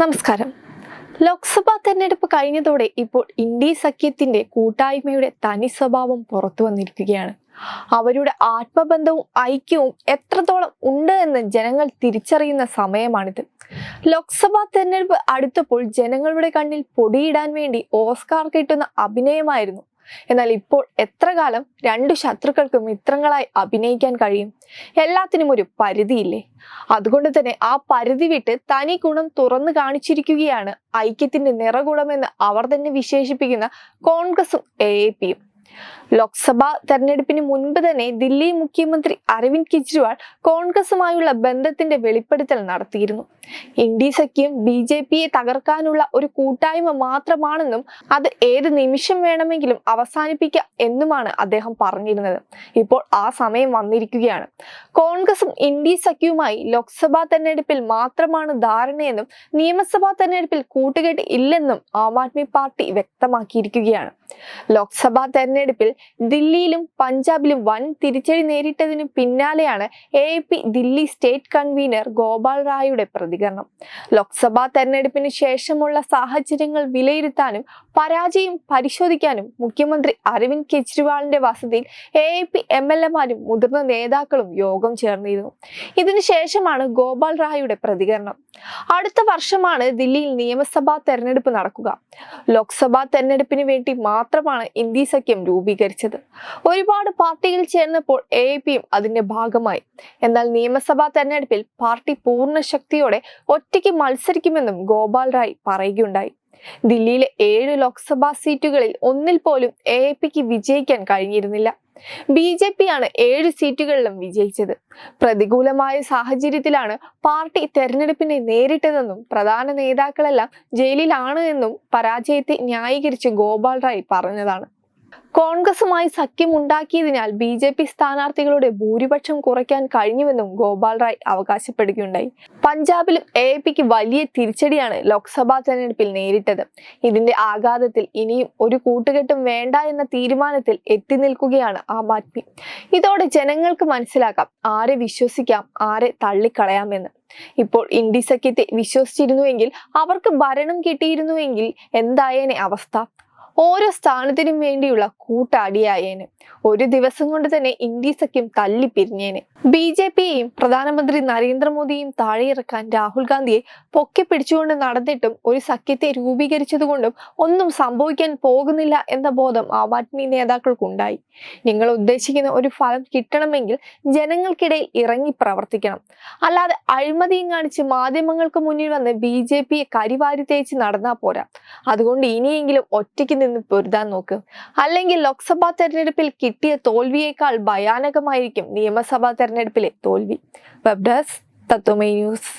നമസ്കാരം. ലോക്സഭാ തെരഞ്ഞെടുപ്പ് കഴിഞ്ഞതോടെ ഇപ്പോൾ ഇന്ത്യ സഖ്യത്തിന്റെ കൂട്ടായ്മയുടെ തനി സ്വഭാവം പുറത്തു വന്നിരിക്കുകയാണ്. അവരുടെ ആത്മബന്ധവും ഐക്യവും എത്രത്തോളം ഉണ്ട് എന്ന് ജനങ്ങൾ തിരിച്ചറിയുന്ന സമയമാണിത്. ലോക്സഭാ തെരഞ്ഞെടുപ്പ് അടുത്തപ്പോൾ ജനങ്ങളുടെ കണ്ണിൽ പൊടിയിടാൻ വേണ്ടി ഓസ്കാർ കിട്ടുന്ന അഭിനയമായിരുന്നു എന്നാൽ ഇപ്പോൾ എത്ര കാലം രണ്ടു ശത്രുക്കൾക്ക് മിത്രങ്ങളായി അഭിനയിക്കാൻ കഴിയും? എല്ലാത്തിനും ഒരു പരിധിയില്ലേ? അതുകൊണ്ട് തന്നെ ആ പരിധി വിട്ട് തനി ഗുണം തുറന്നു കാണിച്ചിരിക്കുകയാണ് ഐക്യത്തിന്റെ നിറകുണമെന്ന് അവർ തന്നെ വിശേഷിപ്പിക്കുന്ന കോൺഗ്രസും എ എ പിയും ലോക്സഭാ തെരഞ്ഞെടുപ്പിന് മുൻപ് തന്നെ ദില്ലി മുഖ്യമന്ത്രി അരവിന്ദ് കെജ്രിവാൾ കോൺഗ്രസുമായുള്ള ബന്ധത്തിന്റെ വെളിപ്പെടുത്തൽ നടത്തിയിരുന്നു. ഇന്ത്യ സഖ്യം ബി ജെ പിയെ തകർക്കാനുള്ള ഒരു കൂട്ടായ്മ മാത്രമാണെന്നും അത് ഏത് നിമിഷം വേണമെങ്കിലും അവസാനിപ്പിക്കാം എന്നുമാണ് അദ്ദേഹം പറഞ്ഞിരുന്നത്. ഇപ്പോൾ ആ സമയം വന്നിരിക്കുകയാണ്. കോൺഗ്രസും ഇന്ത്യ സഖ്യവുമായി ലോക്സഭാ തെരഞ്ഞെടുപ്പിൽ മാത്രമാണ് ധാരണയെന്നും നിയമസഭാ തെരഞ്ഞെടുപ്പിൽ കൂട്ടുകെട്ട് ഇല്ലെന്നും ആം ആദ്മി പാർട്ടി വ്യക്തമാക്കിയിരിക്കുകയാണ്. ലോക്സഭാ തെരഞ്ഞെടുപ്പിൽ ദില്ലിയിലും പഞ്ചാബിലും വൻ തിരിച്ചടി നേരിട്ടതിന് പിന്നാലെയാണ് A P Delhi state convener Gopal റായുടെ പ്രതികരണം. ലോക്സഭാ തെരഞ്ഞെടുപ്പിന് ശേഷമുള്ള സാഹചര്യങ്ങൾ വിലയിരുത്താനും പരാജയം പരിശോധിക്കാനും മുഖ്യമന്ത്രി അരവിന്ദ് കെജ്രിവാളിന്റെ വസതിയിൽ എ പി എം എൽ മുതിർന്ന നേതാക്കളും യോഗം ചേർന്നിരുന്നു. ഇതിനുശേഷമാണ് ഗോപാൽ റായുടെ പ്രതികരണം. അടുത്ത വർഷമാണ് ദില്ലിയിൽ നിയമസഭാ തെരഞ്ഞെടുപ്പ് നടക്കുക. ലോക്സഭാ തെരഞ്ഞെടുപ്പിന് വേണ്ടി മാത്രമാണ് ഇന്ത്യ സഖ്യം രൂപീകരിച്ചത്. ഒരുപാട് പാർട്ടിയിൽ ചേർന്നപ്പോൾ എ പിയും അതിന്റെ ഭാഗമായി. എന്നാൽ നിയമസഭാ തെരഞ്ഞെടുപ്പിൽ പാർട്ടി പൂർണ ശക്തിയോടെ ഒറ്റയ്ക്ക് മത്സരിക്കുമെന്നും ഗോപാൽ റായ് പറയുകയുണ്ടായി. ദില്ലിയിലെ ഏഴ് ലോക്സഭാ സീറ്റുകളിൽ ഒന്നിൽ പോലും എ എ പിക്ക് വിജയിക്കാൻ കഴിഞ്ഞിരുന്നില്ല. ബി ജെ പി ആണ് ഏഴ് സീറ്റുകളിലും വിജയിച്ചത്. പ്രതികൂലമായ സാഹചര്യത്തിലാണ് പാർട്ടി തെരഞ്ഞെടുപ്പിനെ നേരിട്ടതെന്നും പ്രധാന നേതാക്കളെല്ലാം ജയിലിലാണ് എന്നും പരാജയത്തെ ന്യായീകരിച്ച് ഗോപാൽ റായ് പറഞ്ഞതാണ്. കോൺഗ്രസുമായി സഖ്യമുണ്ടാക്കിയതിനാൽ ബി ജെ പി സ്ഥാനാർത്ഥികളുടെ ഭൂരിപക്ഷം കുറയ്ക്കാൻ കഴിഞ്ഞുവെന്നും ഗോപാൽ റായ് അവകാശപ്പെടുകയുണ്ടായി. പഞ്ചാബിലും എ പിക്ക് വലിയ തിരിച്ചടിയാണ് ലോക്സഭാ തെരഞ്ഞെടുപ്പിൽ നേരിട്ടത്. ഇതിന്റെ ആഘാതത്തിൽ ഇനിയും ഒരു കൂട്ടുകെട്ടും വേണ്ട എന്ന തീരുമാനത്തിൽ എത്തി നിൽക്കുകയാണ് ആം ആദ്മി. ഇതോടെ ജനങ്ങൾക്ക് മനസ്സിലാക്കാം ആരെ വിശ്വസിക്കാം ആരെ തള്ളിക്കളയാമെന്ന്. ഇപ്പോൾ ഇന്ത്യ സഖ്യത്തെ വിശ്വസിച്ചിരുന്നുവെങ്കിൽ അവർക്ക് ഭരണം കിട്ടിയിരുന്നുവെങ്കിൽ എന്തായേനെ അവസ്ഥ? ഓരോ സ്ഥാനത്തിനും വേണ്ടിയുള്ള കൂട്ടാടിയായേന്. ഒരു ദിവസം കൊണ്ട് തന്നെ ഇന്ത്യ സഖ്യം തല്ലിപ്പിരിഞ്ഞേന്. ബി ജെ പിയെയും പ്രധാനമന്ത്രി നരേന്ദ്രമോദിയെയും താഴെയിറക്കാൻ രാഹുൽ ഗാന്ധിയെ പൊക്കി പിടിച്ചുകൊണ്ട് നടന്നിട്ടും ഒരു സഖ്യത്തെ രൂപീകരിച്ചതുകൊണ്ടും ഒന്നും സംഭവിക്കാൻ പോകുന്നില്ല എന്ന ബോധം ആം ആദ്മി നേതാക്കൾക്കുണ്ടായി. നിങ്ങൾ ഉദ്ദേശിക്കുന്ന ഒരു ഫലം കിട്ടണമെങ്കിൽ ജനങ്ങൾക്കിടയിൽ ഇറങ്ങി പ്രവർത്തിക്കണം. അല്ലാതെ അഴിമതിയും കാണിച്ച് മാധ്യമങ്ങൾക്ക് മുന്നിൽ വന്ന് ബി ജെ പിയെ കരിവാരി തേച്ച് നടന്നാൽ പോരാ. അതുകൊണ്ട് ഇനിയെങ്കിലും ഒറ്റയ്ക്ക് നിന്ന് പൊരുതാൻ നോക്ക്. അല്ലെങ്കിൽ ലോക്സഭാ തെരഞ്ഞെടുപ്പിൽ കിട്ടിയ തോൽവിയേക്കാൾ ഭയാനകമായിരിക്കും നിയമസഭാ തെരഞ്ഞെടുപ്പിലെ തോൽവി വെബ് ഡെസ്ക് തത്വമേ ന്യൂസ്